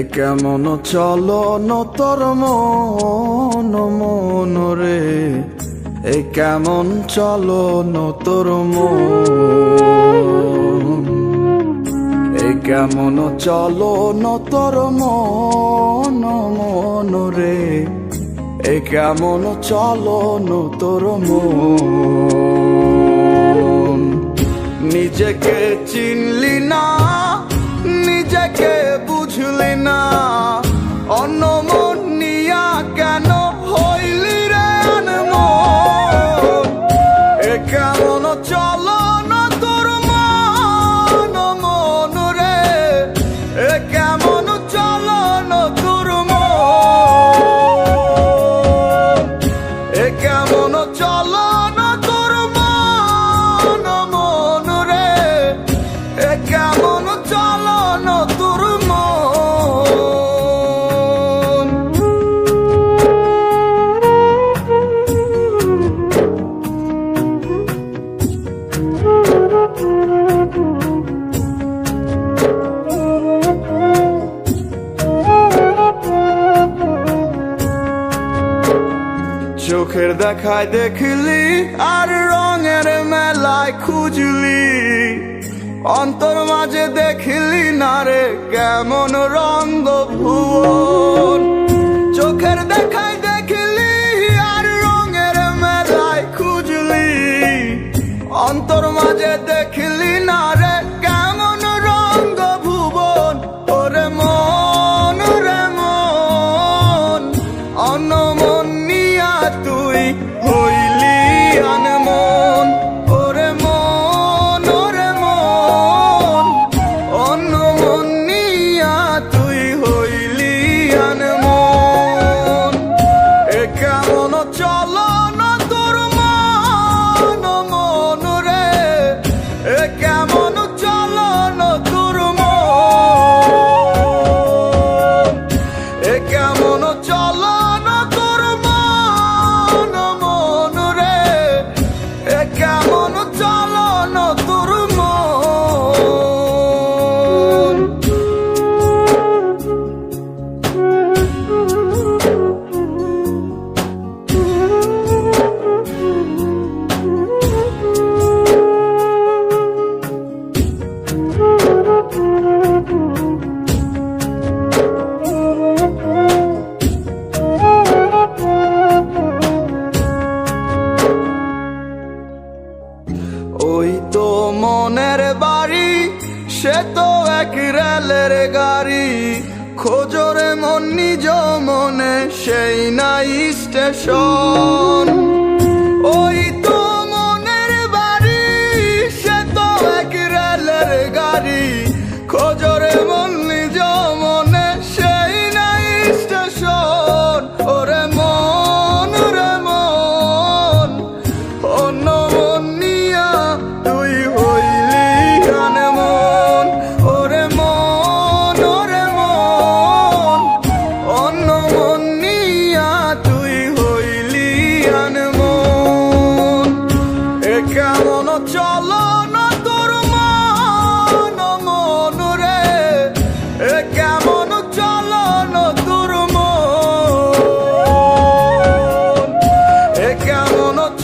কেমন চলন তোর মন মন রে? এ কেমন চলন তোর মন? এ কেমন চলন তোর মন মন রে? এ কেমন চলন তোর মন? নিজেকে চিনলি না நின்னா চোখের দেখায় দেখলি আর রঙের মেলায় খুঁজলি। অন্তর মাঝে দেখি মন চলন তোর মন। সে তো এক রেলের গাড়ি। খোঁজরে মন নিজ মনে সেই নাই স্টেশন। ওই sono